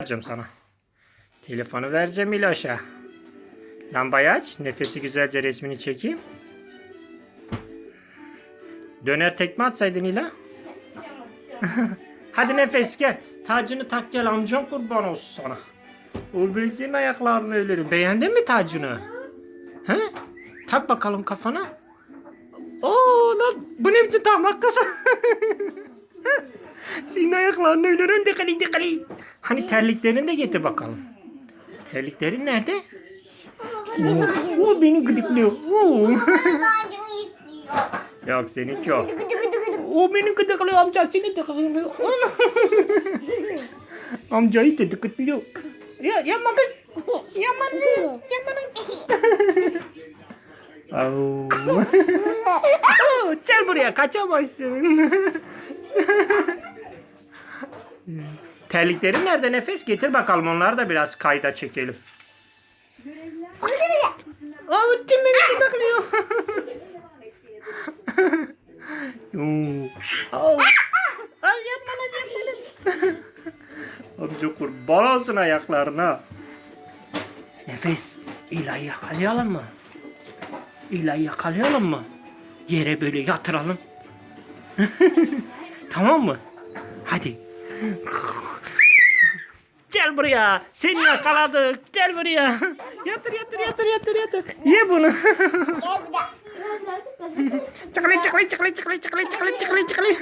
vereceğim sana. Telefonu vereceğim İloş'a. Lambayı aç. Nefesi güzelce resmini çekeyim. Döner tekme atsaydın İla. Hadi nefes gel. Tacını tak gel amcam kurban olsun sana. O ben ayaklarını ölerim. Beğendin mi tacını? He? Tak bakalım kafana. Oo lan bu ne biçim tahmak kız? senin ayaklarını ölerim dikali dikali. Hani terliklerini de getir bakalım. Terliklerin nerede? Oo, oo, beni gıdıklıyor. Oo. Yok seninki o. O beni gıdıklıyor amca seni gıdıklıyor. Amcayı da gıdıklıyor. Ya yapma kız. Yapma kız. Yapma kız. Gel buraya kaçamazsın. Terliklerin nerede nefes? Getir bakalım onları da biraz kayda çekelim. Kim beni gıdıklıyor? Ay yapma lan yapma lan. Amca kurban olsun ayaklarına. Nefes. İlayı yakalayalım mı? İlayı yakalayalım mı? Yere böyle yatıralım. tamam mı? Hadi. Gel buraya. Seni yakaladık. Gel buraya. Yatır yatır yatır yatır yatır. Ye bunu. Gel çıkılın çıkılın çıkılın çıkılın çıkılın çıkılın çıkılın.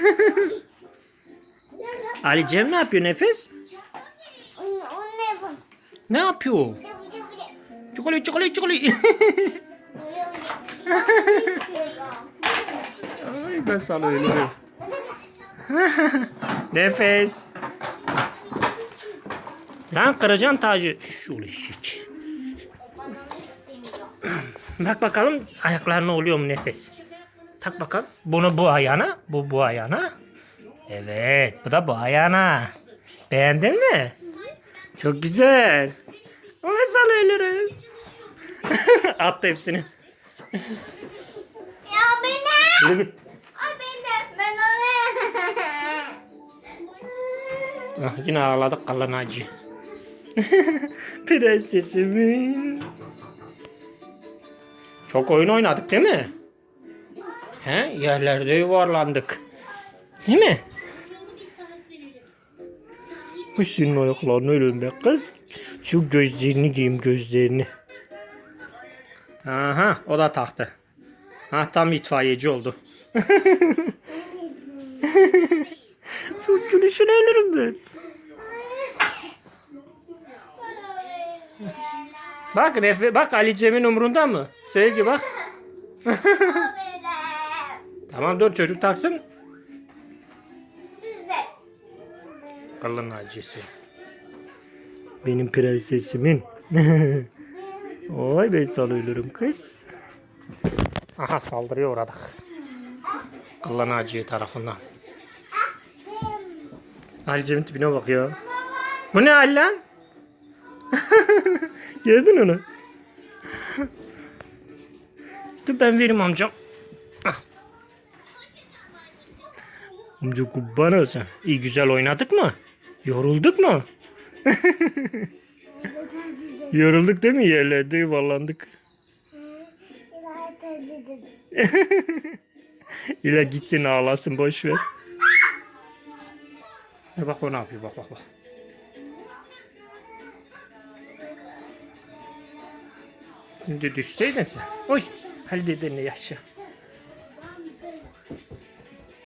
Ali Cem ne yapıyor Nefes? Ne yapıyor? Çikolata çikolata çikolata. Ay ben sana ölürüm. Nefes. Lan kıracaksın tacı. Şöyle şik. Bak bakalım ayaklarına oluyor mu nefes? Tak bakalım. Bunu bu ayağına, bu bu ayağına. Evet, bu da bu ayağına. Beğendin mi? Çok güzel. Ben sana ölürüm. Attı hepsini. Ya. Yürü git. Ah, yine ağladık kalan acı. Prensesimin. Çok oyun oynadık değil mi? He, yerlerde yuvarlandık. Değil mi? Bu senin ayaklarını ölüm be kız. Şu gözlerini giyeyim gözlerini. Aha o da taktı. Ha tam itfaiyeci oldu. Çok gülüşünü ölürüm ben. Bak Refe, bak Ali Cem'in umurunda mı? Sevgi bak. Tamam dur çocuk taksın. Kalın acısı. Benim prensesimin. Oy ben sana ölürüm kız. Aha saldırıya uğradık. Kıllan tarafından. Ali Cem'in tipine bak ya. Bu ne Ali lan? Gördün onu. Dur ben vereyim amcam. Ah. Amca kurban olsun. İyi güzel oynadık mı? Yorulduk mu? Yorulduk değil mi? Yerlerde yuvarlandık. İla gitsin ağlasın boş ver. Ya bak o ne yapıyor bak bak bak. Şimdi düşseydin sen. Oy. Halil dedenle yaşa.